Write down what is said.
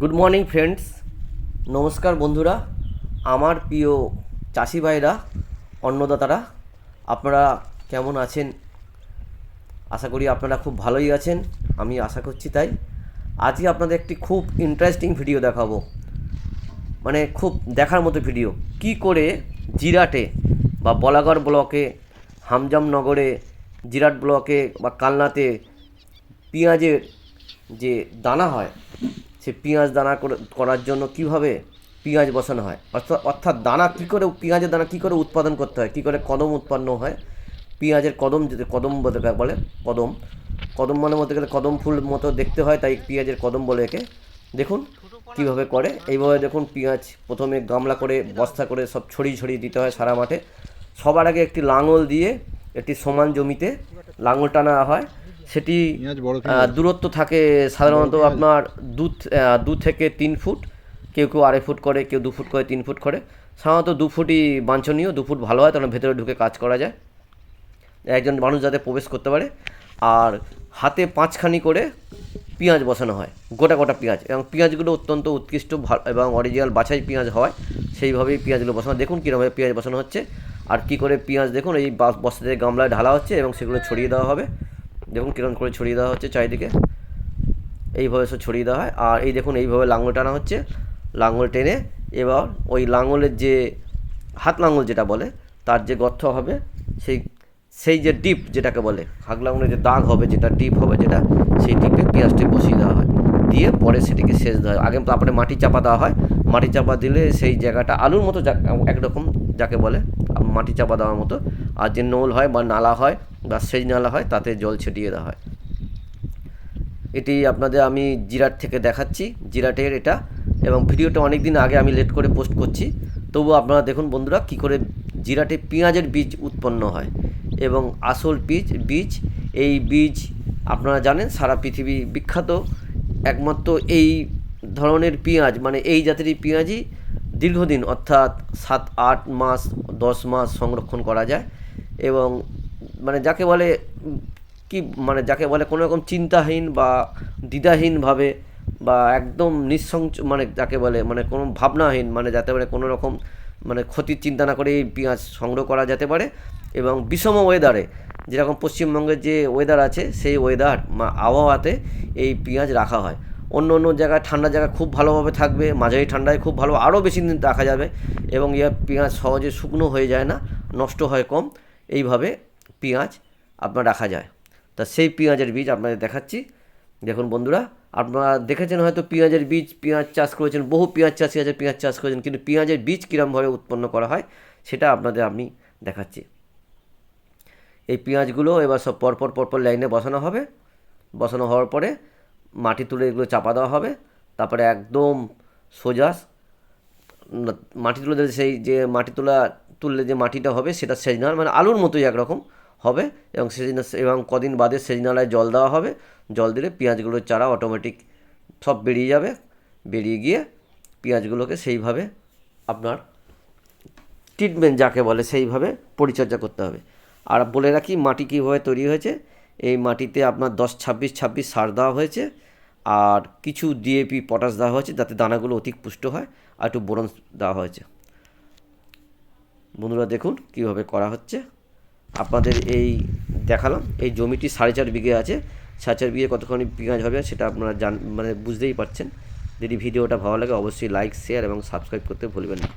Good morning friends নমস্কার, বন্ধুরা। আমার প্রিয় চাষি ভাইরা, অন্নদাতারা, আপনারা কেমন আছেন? আশা করি আপনারা খুব ভালোই আছেন। আমি আশা করছি তাই। আজকে আপনাদের একটি খুব ইন্টারেস্টিং ভিডিও দেখাবো। মানে খুব দেখার মতো ভিডিও কি করে জিরাটে বা বলাগড় ব্লকে হামজামনগরে জিরাট ব্লকে বা কালনাতে পেঁয়াজের যে দানা হয় সে পেঁয়াজ দানা করে- করার জন্য কীভাবে পেঁয়াজ বসানো হয়? অর্থাৎ অর্থাৎ দানা কী করে, পেঁয়াজের দানা কী করে উৎপাদন করতে হয়? কী করে কদম উৎপন্ন হয়? পেঁয়াজের কদম যেতে, কদম বলে, কদম। কদম মানে বলতে গেলে কদম ফুল মতো দেখতে হয়, তাই পেঁয়াজের কদম বলে একে। দেখুন কীভাবে করে। এইভাবে দেখুন পেঁয়াজ প্রথমে গামলা করে, বস্তা করে সব ছড়িয়ে ছড়িয়ে দিতে হয় সারা মাঠে। সবার আগে একটি লাঙল দিয়ে একটি সমান জমিতে লাঙল টানা হয়। সেটি দূরত্ব থাকে সাধারণত আপনার দু দু থেকে তিন ফুট। কেউ কেউ আড়াই ফুট করে কেউ দু ফুট করে তিন ফুট করে। সাধারণত দু ফুটই বাঞ্ছনীয় দু ফুট ভালো হয় তখন ভেতরে ঢুকে কাজ করা যায়। একজন মানুষ যাতে প্রবেশ করতে পারে। আর হাতে পাঁচখানি করে পেঁয়াজ বসানো হয় গোটা গোটা পেঁয়াজ। এবং পেঁয়াজগুলো অত্যন্ত উৎকৃষ্ট এবং অরিজিনাল বাছাই পেঁয়াজ হয় সেইভাবেই পেঁয়াজগুলো বসানো দেখুন কীরকমভাবে পেঁয়াজ বসানো হচ্ছে। আর কি করে পেঁয়াজ দেখুন এই বাস- বস্তাতে গামলায় ঢালা হচ্ছে এবং সেগুলো ছড়িয়ে দেওয়া হবে। দেখুন কীরকম করে ছড়িয়ে দেওয়া হচ্ছে চারিদিকে। এইভাবে সব ছড়িয়ে দেওয়া হয়। আর এই দেখুন, এইভাবে লাঙল টানা হচ্ছে। লাঙল টেনে এবার ওই লাঙলের যে হাত লাঙল যেটা বলে, তার যে গর্ত হবে, সেই সেই যে ডিপ যেটাকে বলে, হাত লাঙলের যে দাগ হবে, যেটা ডিপ হবে যেটা, সেই ডিপে পেঁয়াজটি বসিয়ে দেওয়া হয়। দিয়ে পরে সেটিকে সেচ দেওয়া হয়। আগে তারপরে মাটি চাপা দেওয়া হয়। মাটি চাপা দিলে সেই জায়গাটা আলুর মতো যা- একরকম যাকে বলে, মাটি চাপা দেওয়ার মতো। আর যে নোল হয় বা নালা হয় বা সেচ নালা হয়, তাতে জল ছিটিয়ে দেওয়া হয়। এটি আপনাদের আমি জিরাট থেকে দেখাচ্ছি, জিরাটের এটা, এবং ভিডিওটা অনেক দিন আগে আমি লেট করে পোস্ট করছি। তবু আপনারা দেখুন বন্ধুরা, কি করে জিরাটে পেঁয়াজের বীজ উৎপন্ন হয়, এবং আসল বীজ বীজ, এই বীজ আপনারা জানেন, সারা পৃথিবী বিখ্যাত। একমাত্র এই ধরনের পেঁয়াজ মানে এই জাতেরই পেঁয়াজই দীর্ঘদিন, অর্থাৎ সাত, আট মাস, দশ মাস সংরক্ষণ করা যায়, এবং মানে যাকে বলে, কি মানে যাকে বলে কোনো রকম চিন্তাহীন বা দ্বিধাহীনভাবে বা একদম নিঃসংচ মানে যাকে বলে মানে কোনো ভাবনাহীন মানে যাতে বলে কোনো রকম মানে ক্ষতির চিন্তা না করে এই পেঁয়াজ সংগ্রহ করা যেতে পারে এবং বিষম ওয়েদারে যেরকম পশ্চিমবঙ্গের যে ওয়েদার আছে, সেই ওয়েদার আবহাওয়াতে এই পেঁয়াজ রাখা হয়। অন্য অন্য জায়গায় ঠান্ডা জায়গা খুব ভালোভাবে থাকবে, মাঝারি ঠান্ডায় খুব ভালো, আরও বেশি দিন রাখা যাবে এবং ইয়ে পেঁয়াজ সহজে শুকনো হয়ে যায় না, নষ্ট হয় কম, এইভাবে পেঁয়াজ আপনার রাখা যায়। তা সেই পেঁয়াজের বীজ আপনাদের দেখাচ্ছি। দেখুন বন্ধুরা, আপনারা দেখেছেন হয়তো পেঁয়াজের বীজ, পেঁয়াজ চাষ করেছেন, বহু পেঁয়াজ চাষি আছে, পেঁয়াজ চাষ করেছেন, কিন্তু পেঁয়াজের বীজ কীরমভাবে উৎপন্ন করা হয়, সেটা আপনাদের আমি দেখাচ্ছি। এই পেঁয়াজগুলো এবার সব পরপর পরপর লাইনে বসানো হবে। বসানো হওয়ার পরে মাটি তুলে এগুলো চাপা দেওয়া হবে। তারপরে একদম সোজা মাটি তুলে সেই যে মাটি তোলা, তুললে যে মাটিটা হবে, সেটা সেজনাল মানে আলুর মতোই একরকম। হবে এবং সেজনা এবং কদিন বাদে সেজনালায় জল দেওয়া হবে। জল দিলে পেঁয়াজগুলোর চারা অটোমেটিক সব বেরিয়ে যাবে। বেরিয়ে গিয়ে পেঁয়াজগুলোকে সেইভাবে আপনার ট্রিটমেন্ট যাকে বলে সেইভাবে পরিচর্যা করতে হবে। আর বলে রাখি, মাটি কীভাবে তৈরি হয়েছে? এই মাটিতে আপনার দশ, ছাব্বিশ ছাব্বিশ সার দেওয়া হয়েছে। আর কিছু ডিএপি পটাশ দেওয়া হয়েছে যাতে দানাগুলো অধিক পুষ্ট হয় আর একটু বোরন দেওয়া হয়েছে। বন্ধুরা দেখুন কীভাবে করা হচ্ছে। আপনাদের এই দেখালাম। এই জমিটি সাড়ে চার বিঘে আছে। সাড়ে চার বিঘে কতখানি পিঁয়াজ হবে সেটা আপনারা জান মানে বুঝতেই পারছেন। যদি ভিডিওটা ভালো লাগে, অবশ্যই লাইক শেয়ার এবং সাবস্ক্রাইব করতে ভুলবেন না।